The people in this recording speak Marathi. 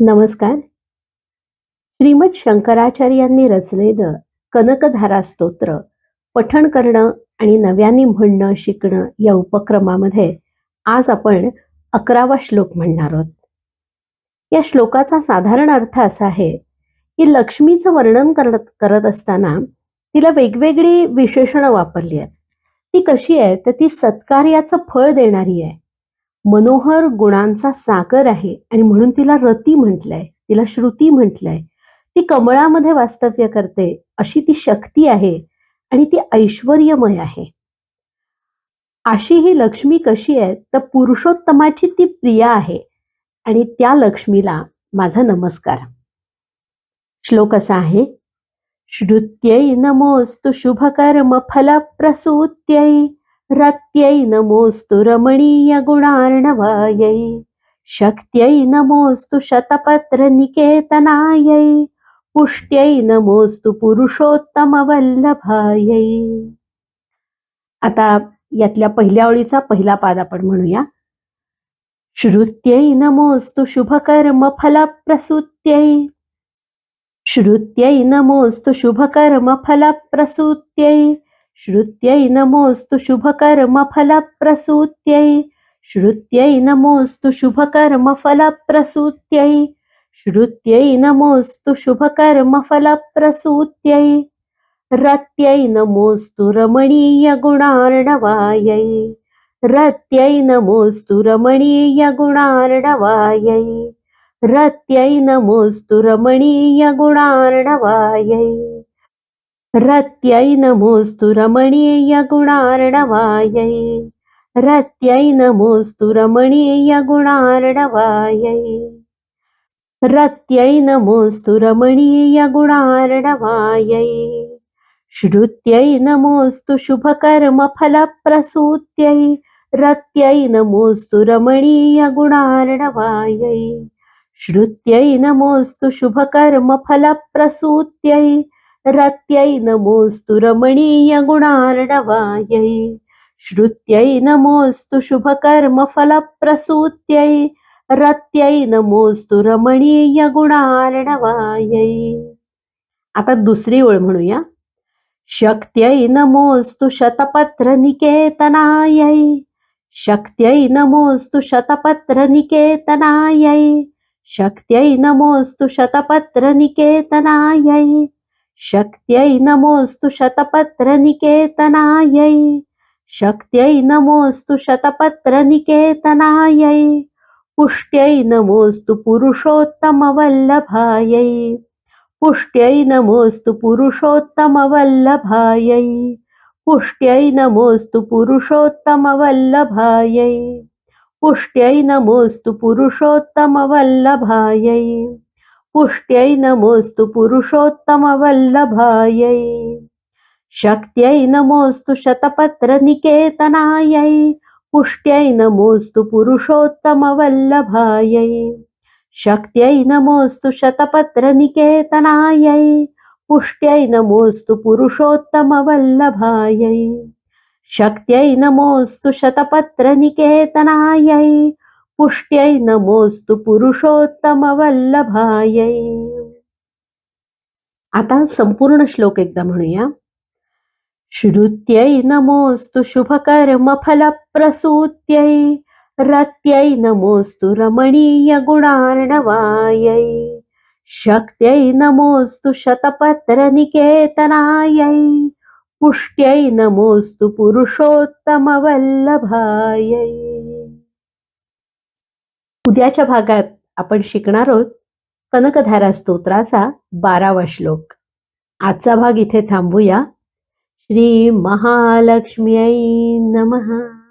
नमस्कार. श्रीमद शंकराचार्यांनी रचलेलं कनकधारा स्तोत्र पठण करणं आणि नव्याने म्हणणं शिकणं या उपक्रमामध्ये आज आपण अकरावा श्लोक म्हणणार आहोत. या श्लोकाचा साधारण अर्थ असा आहे की लक्ष्मीचं वर्णन करत करत असताना तिला वेगवेगळी विशेषणं वापरली आहेत. ती कशी आहे तर ती सत्कार्याचं फळ देणारी आहे. मनोहर गुणांचा सागर आहे आणि म्हणून तिला रती म्हटलंय तिला श्रुती म्हटलंय. ती कमळामध्ये वास्तव्य करते अशी ती शक्ती आहे आणि ती ऐश्वर्यमय आहे. अशी ही लक्ष्मी कशी आहे तर पुरुषोत्तमाची ती प्रिया आहे आणि त्या लक्ष्मीला माझा नमस्कार. श्लोक असा आहे श्रुत्यै नमोस्तु शुभकर्म फलप्रसूत्यै रत्यै नमोस्तु रमणीय गुणार्णवायै शक्त्यै नमोस्तु शतपत्र निकेतनायै पुष्ट्यै नमोस्तु पुरुषोत्तम वल्लभायै आता यातल्या पहिल्या ओळीचा पहिला पाद आपण म्हणूया. श्रुत्यै नमोस्तु शुभकर्म फलप्रसूत्यै श्रुत्यै नमोस्तु शुभकर्म फलप्रसूत्यै श्रुत्यै नमोस्तु शुभकर्मफलप्रसूत्यै। श्रुत्यै नमोस्तु शुभकर्मफलप्रसूत्यै। श्रुत्यै नमोस्तु शुभकर्मफलप्रसूत्यै। रत्यै नमोस्तु रमणीयगुणार्णवायै। रत्यै नमोस्तु रमणीयगुणार्णवायै। रत्यै नमोस्तु रमणीयगुणार्णवायै। रत्यै नमोस्तु रमणीय गुणार्णवायै। रत्यै नमोस्तु रमणीय गुणार्णवायै। रत्यै नमोस्तु रमणीय गुणार्णवायै। श्रुत्यै नमोस्तु शुभकर्म फलप्रसूत्यै। रत्यै नमोस्तु रमणीय गुणार्णवायै। श्रुत्यै नमोस्तु शुभकर्म फलप्रसूत्यै। रत्यै नमोस्तु रमणीय गुणार्णवायै श्रुत्यै नमोस्तु शुभकर्म फलप्रसूत्यै रत्यै नमोस्तु रमणीय गुणार्णवायै। आता दुसरी ओळ म्हणूया. शक्त्यै नमोस्तु शतपत्र निकेतनायै शक्त्यै नमोस्तु शतपत्र निकेतनायै शक्त्यै नमोस्तु शतपत्र निकेतनायै शक्त्यै नमोस्तु शतपत्रनिकेतनायै। शक्त्यै नमोस्तु शतपत्रनिकेतनायै। पुष्ट्यै नमोस्तु पुरुषोत्तमवल्लभायै। पुष्ट्यै नमोस्तु पुरुषोत्तमवल्लभायै। पुष्ट्यै नमोस्तु पुरुषोत्तमवल्लभायै। पुष्ट्यै नमोस्तु पुरुषोत्तमवल्लभायै। पुष्ट्यै नमोस्तु पुरुषोत्तमवल्लभायै। शक्त्यै नमोस्तु शतपत्रनिकेतनायै। पुष्ट्यै नमोस्तु पुरुषोत्तमवल्लभायै। शक्त्यै नमोस्तु शतपत्रनिकेतनायै। पुष्ट्यै नमोस्तु पुरुषोत्तमवल्लभायै। शक्त्यै नमोस्तु शतपत्रनिकेतनायै। पुष्ट्यै नमोस्तु पुरुषोत्तमवल्लभायै. आता संपूर्ण श्लोक एकदा म्हणूया. श्रुत्यै नमोस्तु शुभकर्म फलप्रसूत्यै रत्यै नमोस्तु रमणीय गुणार्णवायै शक्त्यै नमोस्तु शतपत्र निकेतनायै पुष्ट्यै नमोस्तु पुरुषोत्तमवल्लभायै। उद्याच्या भागात आपण शिकणार आहोत कनकधारा स्तोत्राचा बारावा श्लोक. आजचा भाग इथे थांबूया. श्री महालक्ष्मी नमः.